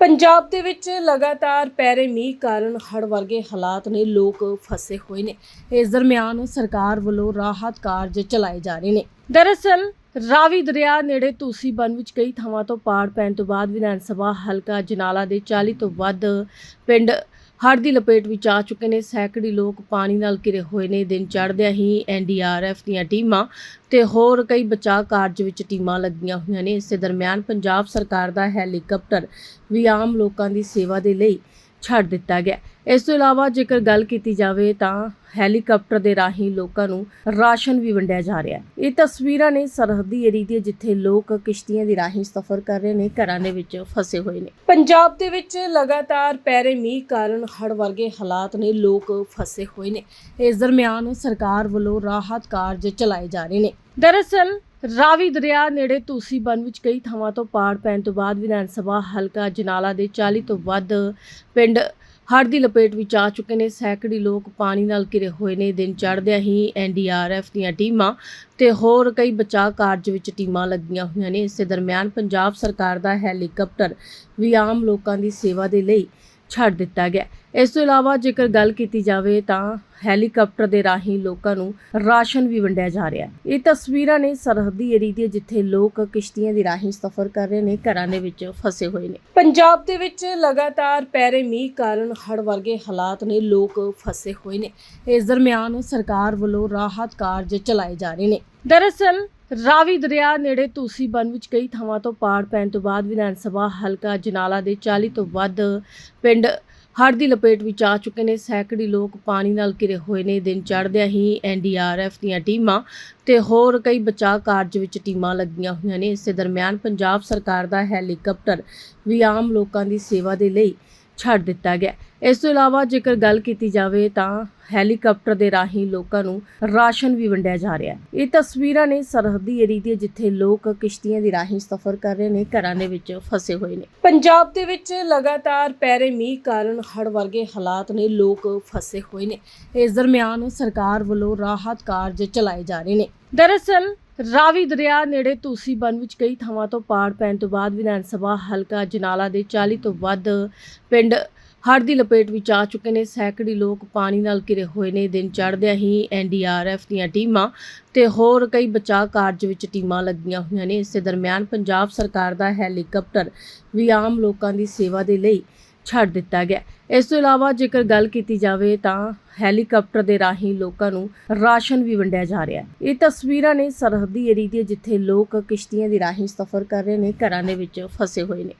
ਪੰਜਾਬ ਦੇ ਵਿੱਚ ਲਗਾਤਾਰ ਪੈ ਰਹੇ ਮੀਂਹ ਕਾਰਨ ਹੜ੍ਹ ਵਰਗੇ ਹਾਲਾਤ ਨੇ ਲੋਕ ਫਸੇ ਹੋਏ ਨੇ। ਇਸ ਦਰਮਿਆਨ ਸਰਕਾਰ ਵੱਲੋਂ ਰਾਹਤ ਕਾਰਜ ਚਲਾਏ ਜਾ ਰਹੇ ਨੇ। ਦਰਅਸਲ, ਰਾਵੀ ਦਰਿਆ ਨੇੜੇ ਤੁਸੀਂ ਬਨ ਵਿੱਚ ਕਈ ਥਾਵਾਂ ਤੋਂ ਪਾੜ ਪੈਣ ਤੋਂ ਬਾਅਦ ਵਿਧਾਨ ਸਭਾ ਹਲਕਾ ਜਨਾਲਾ ਦੇ 40 ਤੋਂ ਵੱਧ ਪਿੰਡ ਹੜ੍ਹ ਦੀ ਲਪੇਟ ਵਿੱਚ ਆ ਚੁੱਕੇ ਨੇ। ਸੈਂਕੜੇ ਲੋਕ ਪਾਣੀ ਨਾਲ ਘਿਰੇ ਹੋਏ ਨੇ। ਦਿਨ ਚੜ੍ਹਦਿਆਂ ਹੀ ਐਨਡੀਆਰਐਫ ਦੀਆਂ ਟੀਮਾਂ ਤੇ ਹੋਰ ਕਈ ਬਚਾਅ ਕਾਰਜ ਵਿੱਚ ਟੀਮਾਂ ਲੱਗੀਆਂ ਹੋਈਆਂ ਨੇ। ਇਸੇ ਦਰਮਿਆਨ ਪੰਜਾਬ ਸਰਕਾਰ ਦਾ ਹੈਲੀਕਾਪਟਰ ਵੀ ਆਮ ਲੋਕਾਂ ਦੀ ਸੇਵਾ ਦੇ ਲਈ ਛੱਡ ਦਿੱਤਾ ਗਿਆ। ਇਸ ਤੋਂ ਇਲਾਵਾ ਜੇਕਰ ਗੱਲ ਕੀਤੀ ਜਾਵੇ ਤਾਂ ਹੈਲੀਕਾਪਟਰ ਦੇ ਰਾਹੀਂ ਲੋਕਾਂ ਨੂੰ ਰਾਸ਼ਨ ਵੀ ਵੰਡਿਆ ਜਾ ਰਿਹਾ ਹੈ। ਇਹ ਤਸਵੀਰਾਂ ਨੇ ਸਰਹੱਦੀ ਏਰੀਏ ਦੀਆਂ ਜਿੱਥੇ ਲੋਕ ਕਿਸ਼ਤੀਆਂ ਦੇ ਰਾਹੀਂ ਸਫ਼ਰ ਕਰ ਰਹੇ ਨੇ, ਘਰਾਂ ਦੇ ਵਿੱਚ ਫਸੇ ਹੋਏ ਨੇ। ਪੰਜਾਬ ਦੇ ਵਿੱਚ ਲਗਾਤਾਰ ਪੈ ਰਹੇ ਮੀਂਹ ਕਾਰਨ ਹੜ੍ਹ ਵਰਗੇ ਹਾਲਾਤ ਨੇ, ਲੋਕ ਫਸੇ ਹੋਏ ਨੇ। ਇਸ ਦਰਮਿਆਨ ਸਰਕਾਰ ਵੱਲੋਂ ਰਾਹਤ ਕਾਰਜ ਚਲਾਏ ਜਾ ਰਹੇ ਨੇ। ਦਰਅਸਲ, ਰਾਵੀ ਦਰਿਆ ਨੇੜੇ ਤੁਸੀਂ ਬਨ ਵਿੱਚ ਕਈ ਥਾਵਾਂ ਤੋਂ ਪਾੜ ਪੈਣ ਤੋਂ ਬਾਅਦ ਵਿਧਾਨ ਸਭਾ ਹਲਕਾ ਜਨਾਲਾ ਦੇ 40 ਤੋਂ ਵੱਧ ਪਿੰਡ ਹੜ੍ਹ ਦੀ ਲਪੇਟ ਵਿੱਚ ਆ ਚੁੱਕੇ ਨੇ। ਸੈਂਕੜੇ ਲੋਕ ਪਾਣੀ ਨਾਲ ਘਿਰੇ ਹੋਏ ਨੇ। ਦਿਨ ਚੜ੍ਹਦਿਆਂ ਹੀ ਐਨਡੀਆਰਐਫ ਦੀਆਂ ਟੀਮਾਂ ਤੇ ਹੋਰ ਕਈ ਬਚਾਅ ਕਾਰਜ ਵਿੱਚ ਟੀਮਾਂ ਲੱਗੀਆਂ ਹੋਈਆਂ ਨੇ। ਇਸੇ ਦਰਮਿਆਨ ਪੰਜਾਬ ਸਰਕਾਰ ਦਾ ਹੈਲੀਕਾਪਟਰ ਵੀ ਆਮ ਲੋਕਾਂ ਦੀ ਸੇਵਾ ਦੇ ਲਈ ਛੱਡ ਦਿੱਤਾ ਗਿਆ। ਇਸ ਤੋਂ ਇਲਾਵਾ ਜੇਕਰ ਗੱਲ ਕੀਤੀ ਜਾਵੇ ਤਾਂ ਹੈਲੀਕਾਪਟਰ ਦੇ ਰਾਹੀਂ ਲੋਕਾਂ ਨੂੰ ਰਾਸ਼ਨ ਵੀ ਵੰਡਿਆ ਜਾ ਰਿਹਾ ਹੈ। ਇਹ ਤਸਵੀਰਾਂ ਨੇ ਸਰਹੱਦੀ ਏਰੀਏ ਦੀਆਂ ਜਿੱਥੇ ਲੋਕ ਕਿਸ਼ਤੀਆਂ ਦੇ ਰਾਹੀਂ ਸਫ਼ਰ ਕਰ ਰਹੇ ਨੇ, ਘਰਾਂ ਦੇ ਵਿੱਚ ਫਸੇ ਹੋਏ ਨੇ। ਪੰਜਾਬ ਦੇ ਵਿੱਚ ਲਗਾਤਾਰ ਪੈਰੇ ਮੀਂਹ ਕਾਰਨ ਹੜ ਵਰਗੇ ਹਾਲਾਤ ਨੇ, ਲੋਕ ਫਸੇ ਹੋਏ ਨੇ। ਇਸ ਦਰਮਿਆਨ ਸਰਕਾਰ ਵੱਲੋਂ ਰਾਹਤ ਕਾਰਜ ਚਲਾਏ ਜਾ ਰਹੇ ਨੇ। ਦਰਅਸਲ ਰਾਵੀ ਦਰਿਆ ਨੇੜੇ ਤੁਸੀਂ ਬਨ ਵਿੱਚ ਕਈ ਥਾਵਾਂ ਤੋਂ ਪਾੜ ਪੈਣ ਤੋਂ ਬਾਅਦ ਵਿਧਾਨ ਸਭਾ ਹਲਕਾ ਜਨਾਲਾ ਦੇ 40 ਤੋਂ ਵੱਧ ਪਿੰਡ ਹੜ੍ਹ ਦੀ ਲਪੇਟ ਵਿੱਚ ਆ ਚੁੱਕੇ ਨੇ। ਸੈਂਕੜੇ ਲੋਕ ਪਾਣੀ ਨਾਲ ਘਿਰੇ ਹੋਏ ਨੇ। ਦਿਨ ਚੜ੍ਹਦਿਆਂ ਹੀ ਐਨਡੀਆਰਐਫ ਦੀਆਂ ਟੀਮਾਂ ਤੇ ਹੋਰ ਕਈ ਬਚਾਅ ਕਾਰਜ ਵਿੱਚ ਟੀਮਾਂ ਲੱਗੀਆਂ ਹੋਈਆਂ ਨੇ। ਇਸੇ ਦਰਮਿਆਨ ਪੰਜਾਬ ਸਰਕਾਰ ਦਾ ਹੈਲੀਕਾਪਟਰ ਵੀ ਆਮ ਲੋਕਾਂ ਦੀ ਸੇਵਾ ਦੇ ਲਈ ਛੱਡ ਦਿੱਤਾ ਗਿਆ। ਇਸ ਤੋਂ ਇਲਾਵਾ ਜੇਕਰ ਗੱਲ ਕੀਤੀ ਜਾਵੇ ਤਾਂ ਹੈਲੀਕਾਪਟਰ ਦੇ ਰਾਹੀਂ ਲੋਕਾਂ ਨੂੰ ਰਾਸ਼ਨ ਵੀ ਵੰਡਿਆ ਜਾ ਰਿਹਾ ਹੈ। ਇਹ ਤਸਵੀਰਾਂ ਨੇ ਸਰਹੱਦੀ ਏਰੀਏ ਦੀਆਂ ਜਿੱਥੇ ਲੋਕ ਕਿਸ਼ਤੀਆਂ ਦੇ ਰਾਹੀਂ ਸਫ਼ਰ ਕਰ ਰਹੇ ਨੇ, ਘਰਾਂ ਦੇ ਵਿੱਚ ਫਸੇ ਹੋਏ ਨੇ। ਪੰਜਾਬ ਦੇ ਵਿੱਚ ਲਗਾਤਾਰ ਪੈਰੇ ਮੀਂਹ ਕਾਰਨ ਹੜ ਵਰਗੇ ਹਾਲਾਤ ਨੇ, ਲੋਕ ਫਸੇ ਹੋਏ ਨੇ। ਇਸ ਦਰਮਿਆਨ ਸਰਕਾਰ ਵੱਲੋਂ ਰਾਹਤ ਕਾਰਜ ਚਲਾਏ ਜਾ ਰਹੇ ਨੇ। ਦਰਅਸਲ ਰਾਵੀ ਦਰਿਆ ਨੇੜੇ ਤੁਸੀਂ ਬਨ ਵਿੱਚ ਕਈ ਥਾਵਾਂ ਤੋਂ ਪਾੜ ਪੈਣ ਤੋਂ ਬਾਅਦ ਵਿਧਾਨ ਸਭਾ ਹਲਕਾ ਜਨਾਲਾ ਦੇ 40 ਤੋਂ ਵੱਧ ਪਿੰਡ ਹੜ੍ਹ ਦੀ ਲਪੇਟ ਵਿੱਚ ਆ ਚੁੱਕੇ ਨੇ। ਸੈਂਕੜੇ ਲੋਕ ਪਾਣੀ ਨਾਲ ਘਿਰੇ ਹੋਏ ਨੇ। ਦਿਨ ਚੜ੍ਹਦਿਆਂ ਹੀ ਐਨਡੀਆਰਐਫ ਦੀਆਂ ਟੀਮਾਂ ਤੇ ਹੋਰ ਕਈ ਬਚਾਅ ਕਾਰਜ ਵਿੱਚ ਟੀਮਾਂ ਲੱਗੀਆਂ ਹੋਈਆਂ ਨੇ। ਇਸੇ ਦਰਮਿਆਨ ਪੰਜਾਬ ਸਰਕਾਰ ਦਾ ਹੈਲੀਕਾਪਟਰ ਵੀ ਆਮ ਲੋਕਾਂ ਦੀ ਸੇਵਾ ਦੇ ਲਈ ਛੱਡ ਦਿੱਤਾ ਗਿਆ। ਇਸ ਤੋਂ ਇਲਾਵਾ ਜੇਕਰ ਗੱਲ ਕੀਤੀ ਜਾਵੇ ਤਾਂ ਹੈਲੀਕਾਪਟਰ ਦੇ ਰਾਹੀਂ ਲੋਕਾਂ ਨੂੰ ਰਾਸ਼ਨ ਵੀ ਵੰਡਿਆ ਜਾ ਰਿਹਾ ਹੈ। ਇਹ ਤਸਵੀਰਾਂ ਨੇ ਸਰਹੱਦੀ ਏਰੀਏ ਦੀਆਂ ਜਿੱਥੇ ਲੋਕ ਕਿਸ਼ਤੀਆਂ ਦੇ ਰਾਹੀਂ ਸਫ਼ਰ ਕਰ ਰਹੇ ਨੇ, ਘਰਾਂ ਦੇ ਵਿੱਚ ਫਸੇ ਹੋਏ ਨੇ।